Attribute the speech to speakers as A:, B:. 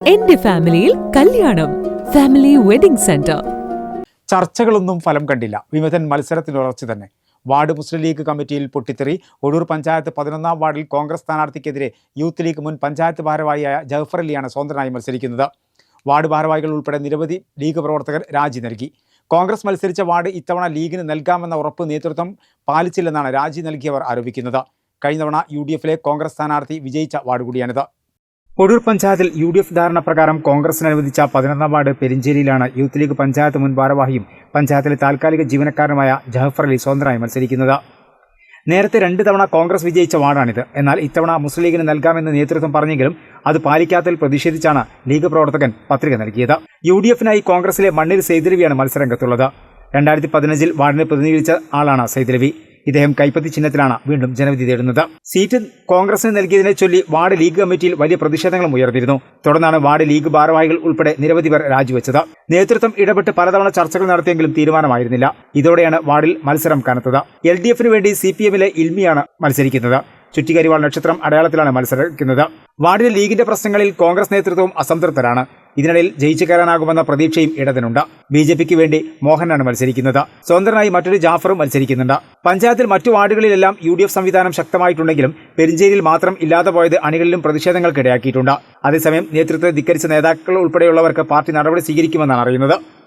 A: എന്റെ ഫാമിലിയിൽ കല്യാണം. Family wedding centre.
B: ചർച്ചകളൊന്നും ഫലം കണ്ടില്ല. വിമതൻ മത്സരത്തിലുറച്ചു തന്നെ. വാർഡ് മുസ്ലിം ലീഗ് കമ്മിറ്റിയിൽ പൊട്ടിത്തെറി. ഒഴൂർ പഞ്ചായത്ത് പതിനൊന്നാം വാർഡിൽ കോൺഗ്രസ് സ്ഥാനാർത്ഥിക്കെതിരെ യൂത്ത് ലീഗ് മുൻ പഞ്ചായത്ത് ഭാരവാഹിയായ ജഫർ അലിയാണ് സ്വതന്ത്രനായി മത്സരിക്കുന്നത്. വാർഡ് ഭാരവാഹികൾ ഉൾപ്പെടെ നിരവധി ലീഗ് പ്രവർത്തകർ രാജി നൽകി. കോൺഗ്രസ് മത്സരിച്ച വാർഡ് ഇത്തവണ ലീഗിന് നൽകാമെന്ന ഉറപ്പ് നേതൃത്വം പാലിച്ചില്ലെന്നാണ് രാജി നൽകിയവർ ആരോപിക്കുന്നത്. കഴിഞ്ഞ തവണ യു ഡി എഫിലെ കോൺഗ്രസ് സ്ഥാനാർത്ഥി വിജയിച്ച വാർഡ് കൂടിയാണിത്. ഒടൂർ പഞ്ചായത്തിൽ യു ഡി എഫ് ധാരണ പ്രകാരം കോൺഗ്രസിന് അനുവദിച്ച പതിനൊന്നാം വാർഡ് പെരിഞ്ചേരിയിലാണ് യൂത്ത് ലീഗ് പഞ്ചായത്ത് മുൻ ഭാരവാഹിയും പഞ്ചായത്തിലെ താൽക്കാലിക ജീവനക്കാരനുമായ ജഹഫർ അലി സ്വതന്ത്രമായി മത്സരിക്കുന്നത്. നേരത്തെ രണ്ട് തവണ കോൺഗ്രസ് വിജയിച്ച വാർഡാണിത്. എന്നാൽ ഇത്തവണ മുസ്ലിം ലീഗിന് നൽകാമെന്ന് നേതൃത്വം പറഞ്ഞെങ്കിലും അത് പാലിക്കാത്തതിൽ പ്രതിഷേധിച്ചാണ് ലീഗ് പ്രവർത്തകൻ പത്രിക നൽകിയത്. യു ഡി എഫിനായി കോൺഗ്രസിലെ മണ്ണിൽ സെയ്ദലവിയാണ് മത്സരരംഗത്തുള്ളത്. രണ്ടായിരത്തി പതിനഞ്ചിൽ വാർഡിനെ പ്രതിനിധീകരിച്ച ആളാണ് സെയ്ദലവി ഇദ്ദേഹം കൈപ്പത്തി ചിഹ്നത്തിലാണ് വീണ്ടും ജനവിധി തേടുന്നത്. സീറ്റ് കോൺഗ്രസിന് നൽകിയതിനെ ചൊല്ലി വാർഡ് ലീഗ് കമ്മിറ്റിയിൽ വലിയ പ്രതിഷേധങ്ങളും ഉയർന്നിരുന്നു. തുടർന്നാണ് വാർഡ് ലീഗ് ഭാരവാഹികൾ ഉൾപ്പെടെ നിരവധി പേർ രാജിവെച്ചത്. നേതൃത്വം ഇടപെട്ട് പലതവണ ചർച്ചകൾ നടത്തിയെങ്കിലും തീരുമാനമായിരുന്നില്ല. ഇതോടെയാണ് വാർഡിൽ മത്സരം കനത്തത്. എൽ ഡി എഫിന് വേണ്ടി സി പി എമ്മിലെ ഇൽമിയാണ് മത്സരിക്കുന്നത്. ചുറ്റിക്കരിവാൾ നക്ഷത്രം അടയാളത്തിലാണ് മത്സരിക്കുന്നത്. വാർഡിലെ ലീഗിന്റെ പ്രശ്നങ്ങളിൽ കോൺഗ്രസ് നേതൃത്വവും അസംതൃപ്തരാണ്. ഇതിനിടയിൽ ജയിച്ചു കയറാനാകുമെന്ന പ്രതീക്ഷയും ഇടതിനുണ്ട്. ബി ജെ പിക്ക് വേണ്ടി മോഹനാണ് മത്സരിക്കുന്നത്. സ്വതന്ത്രനായി മറ്റൊരു ജാഫറും മത്സരിക്കുന്നുണ്ട്. പഞ്ചായത്തിൽ മറ്റു വാർഡുകളിലെല്ലാം യു ഡി എഫ് സംവിധാനം ശക്തമായിട്ടുണ്ടെങ്കിലും പെരിഞ്ചേരിയിൽ മാത്രം ഇല്ലാതെ പോയത് അണികളിലും പ്രതിഷേധങ്ങൾക്കിടയാക്കിയിട്ടുണ്ട്. അതേസമയം നേതൃത്വത്തെ ധിക്കരിച്ച നേതാക്കൾ ഉൾപ്പെടെയുള്ളവർക്ക് പാർട്ടി നടപടി സ്വീകരിക്കുമെന്നാണ് അറിയുന്നത്.